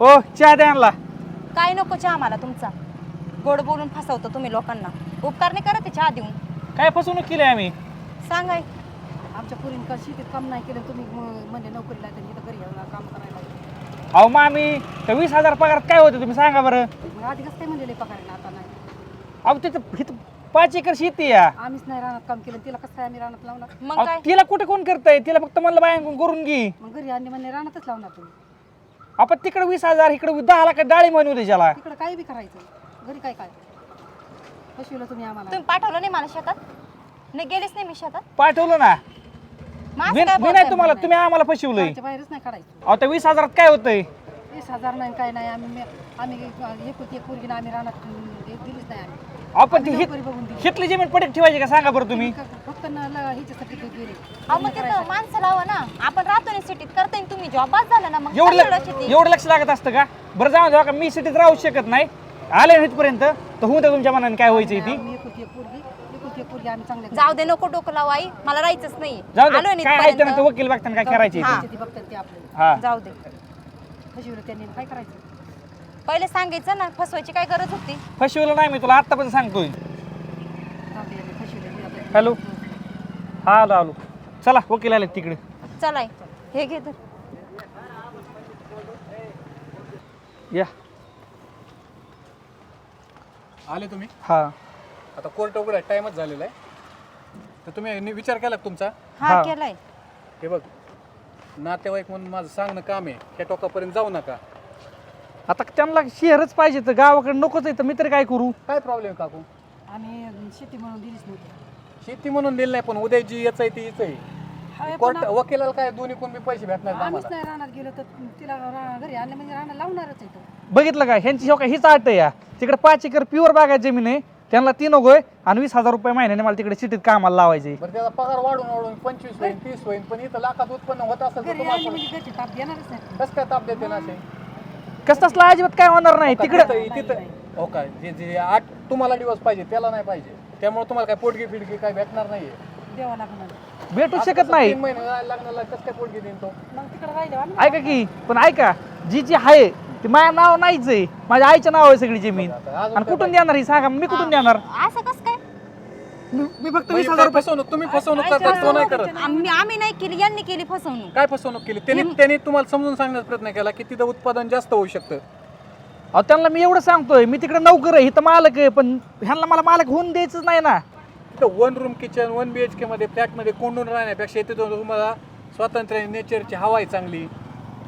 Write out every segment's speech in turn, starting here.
हो चहा द्या आणला. काय नको चहा मला तुमचा. गोड बोलून फसवतो तुम्ही लोकांना. उपकार नाही करत आहे चहा देऊन. काय फसवणूक केली आम्ही? सांगाय. आमच्या पुरीन का शेतीत काम नाही केलं तुम्ही म- म्हणजे नोकरीला तर इथं घरी येऊन काम करायला अहो मामी त्या वीस हजार पगारात काय होतं तुम्ही सांगा बरं. मग आधी कसं काय लय पगार आता नाही. अहो तिथं इथं पाच एकर शेती या आम्हीच नाही रानात काम केलं तिला कसं काय आम्ही रानात लावणार? मग अहो, काय? तिला कुठे कोण करतंय? तिला फक्त म्हणलं बायांकडून करून घे. मग घरी आणली म्हणजे रानातच लावणार तुम्ही. आपण तिकडे वीस हजार इकडे दहा लाख डाळी म्हणू दे त्याला तिकडं काही बी करायचं? घरी काय काय? पशुला तुम्ही आम्हाला. तुम्ही पाठवलं नाही मला शेतात? नाही गेलीच नाही मी शेतात. पाठवलं ना. मग असं मी काय मी नाही बोलताय? तुम्हाला तुम्ही आम्हाला फसवलंय. घरच्या बाहेरच नाही काढायचं. अहो त्या वीस हजारात काय होतंय? वीस हजार नाही काय नाही. आम्ही मे- आम्ही एकुलती एक पोरगी आम्ही रानात अं, हे दिलीच नाही आम्ही. आपण ती आम्ही हित- नोकरी बघून दिली. हितली जमीन पडक ठेवायची का? सांगा बरं तुम्ही. क- फक्त न- ल- ह्याच्यासाठी ते गेले. अहो मग तिथं माणसं लावा ना. आपण राहतो ना सिटीत करता येईल तुम्ही जॉब झाला ना मग. एवढं काय एवढं ल- शेती? एवढं लक्ष लागत असतं का? बरं जाऊ द्या का? मी सिटीत राहू शकत नाही. आले ना इथपर्यंत. तर होऊ द्या तुमच्या मनाने काय व्हायचं ती आम्ही एकुलती एक पोरगी एकुलती एक पोरगी आम्ही चांगल्या जाऊ दे नको डोकं लावा आई. मला राहायचंच नाही. जाऊ दे काय आहे इथपर्यंत. ना ते वकील बघताना काय करायचे हा. ती बघतात ते आपल्याला हा. जाऊ दे. फसविलं त्यांनी काय करायचं? पहिले सांगायचं ना फसवायची काय गरज होती? फसवलं नाही मी तुला आता पण सांगतोय. जाऊ दे, फसविलं मी आता. हॅलो? हा आलो आलो. चला वकील आले तिकडे. चलाय. हे घे तर. या. आले तुम्ही? हा. आता कोर्ट उघडा टाइमच झालेला आहे. तर तुम्ही नि- विचार केला का तुमचा? हा हा. केलाय. हे बघ नातेवाईक म्हणून माझं सांगणं काम आहे. त्या टोकापर्यंत जाऊ नका. आता त्यांना शहरच पाहिजे तर गावाकडे नकोच आहे तर मी तरी काय करू? काय प्रॉब्लेम काकू? आम्ही शेती म्हणून दिलीच नव्हती. शेती म्हणून दिली नाही पण उद्या जी याच आहे ती हीच आहे कोर्ट वकिलाला काय दोन्ही कोण बी पैसे भेटणार आम्हीच आम्हाला? नाही रानात गेलो तर तिला रा- घरी आणलं म्हणजे रानात लावणारच आहे तो. बघितलं का ह्यांची हो का हीच आट आहे या. तिकडे पाच एकर प्युअर बागायत जमीन आहे. त्यांना तीन नकोय आणि वीस हजार रुपये महिन्याने मला तिकडे सिटीत कामाला लावायचे. बरं त्याचा पगार वाढून वाढून पंचवीस होईल तीस होईल पण इथं लाखात उत्पन्न होत असेल तर घरी तुम्हाला आणली म्हणजे घरचे ताप देणारच नाही कसं काय ताप देते ना असे? कस तसला अजिबात काय होणार नाही. तिकडे तिकडे तिथं हो काय? जे जे आठ तुम्हाला दिवस पाहिजे त्याला नाही पाहिजे. त्यामुळे तुम्हाला काय पोटगी फिडगी काय भेटणार नाहीये. देवा लागणार भेटू आता शकत नाही. तीन महिने जायला लागणार कसं काय पोटगी देईन तो? मग तिकडे राहिले आम्ही ऐका की पण ऐका जी जी आहे ती माझ्या नाव नाहीच आहे. माझ्या आईचं नाव आहे सगळी जमीन. आता अजून आणि कुठून देणार ही? सांगा मी कुठून देणार? असं कस काय? मी मी फक्त वीस म्हणजे हजार काय रुपये फसवणूक तुम्ही फसवणूक करतात तो नाही करत. आम्ही आम्ही नाही केली यांनी केली फसवणूक. काय फसवणूक केली? त्यांनी त्यांनी तुम्हाला समजून सांगण्याचा प्रयत्न केला की तिथं उत्पादन जास्त होऊ शकतं. अहो त्यांना मी एवढं सांगतोय मी तिकडे नोकर आहे इथं मालक आहे पण ह्यांना मला मालक होऊन द्यायचंच नाही ना. तिथं one room kitchen one B H K मध्ये फ्लॅटमध्ये कोंडून राहण्यापेक्षा इथे तुम्हाला स्वातंत्र्य नेचरची हवा आहे चांगली.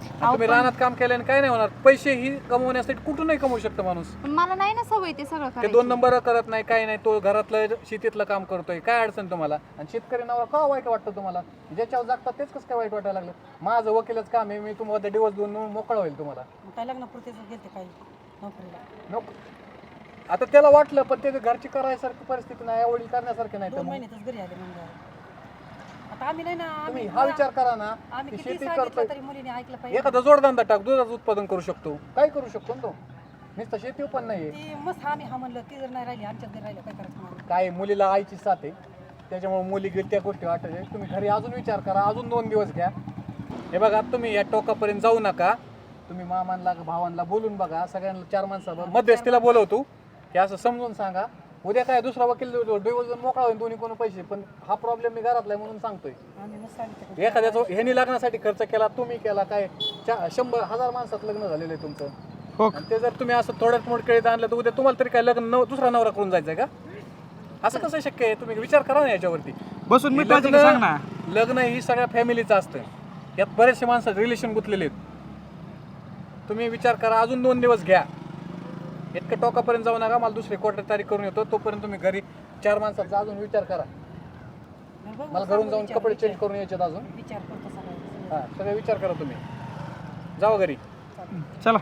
आणि तुम्ही रानात काम केल्याने काय नाही होणार? पैसे ही कमवण्यासाठी कुठूनही कमवू शकतो माणूस. पण मला नाही ना सवय ते सगळं ते करायची. दोन नंबर करत नाही काय नाही. तो घरातलं शेतीतलं काम करतोय. काय अडचण तुम्हाला? आणि शेतकरी नावाला का वाईट वाटतं तुम्हाला? ज्याच्यावर जागतात तेच कसं काय वाईट वाटायला लागलं? माझं वकिलच काम आहे मी तुम्हाला डिवोर्स देऊन मोकळं होईल तुम्हाला. मग काय लग्नापुरतेच गेलते काही नोकरीला. नको आता त्याला वाटलं पण ते घरची करायसारखी परिस्थिती नाही आवडी करण्यासारखी नाही तर दोन मग. महिन्यातच घरी आले म्हणजे आता आम्ही नाही ना तुम्ही आम्ही हा विचार करा ना आम्ही की किती शेती सांगितलं करतोय. तरी मुलीने ऐकलं पाहिजे. एखादा जोडधंदा टाक दुधाचं उत्पादन करू शकतो. काय करू शकतो ना तो? नुसतं शेती पण नाहीये. ती मस्त आम्ही हा म्हणलं ती जर नाही राहिली आमच्यात घरी राहिलं काय करायचं मग? काय मुलीला आईची साथ आहे. त्याच्यामुळे मुली गेली त्या गोष्टी वाटत तुम्ही घरी अजून विचार करा अजून दोन दिवस घ्या. हे बघा तुम्ही या टोकापर्यंत जाऊ नका. तुम्ही मामांना भावांना बोलून बघा सगळ्यांना चार माणसं मध्यस्थीला बोलवतो की असं समजून सांगा. उद्या काय दुसरा वकील देऊन मोकळा होईल दोन्ही कोणी पैसे. पण हा प्रॉब्लेम मी घरातला आहे म्हणून सांगतोय. आम्ही मस्त सांगितलं एखाद्याचं ह्यानी लग्नासाठी खर्च केला तुम्ही केला काय? चा- शंभर हजार माणसात लग्न झालेलं आहे तुमचं. हो. आणि ते जर तुम्ही असं थोड्यात मोडकेळीत आणलं तर उद्या तुम्हाला तरी काय लग्न नव- दुसरा नवरा करून जायचंय का? असं कसं शक्य आहे? तुम्ही विचार करा ना याच्यावरती. बसून मी लग्न सांग ना. लग्न ही सगळ्या फॅमिलीचं असतं. यात बरेचसे माणसं रिलेशन गुंतलेले आहेत. तुम्ही विचार करा अजून दोन दिवस घ्या. इतकं टोकापर्यंत जाऊ नका मला दुसरी क्वार्टर तारीख करून येतो. तोपर्यंत तुम्ही घरी चार माणसाचा अजून विचार करा. मला घरून जाऊन कपडे चेंज करून यायचे अजून. विचार करतो सगळं हां सगळे विचार करा तुम्ही. जावा घरी. चला.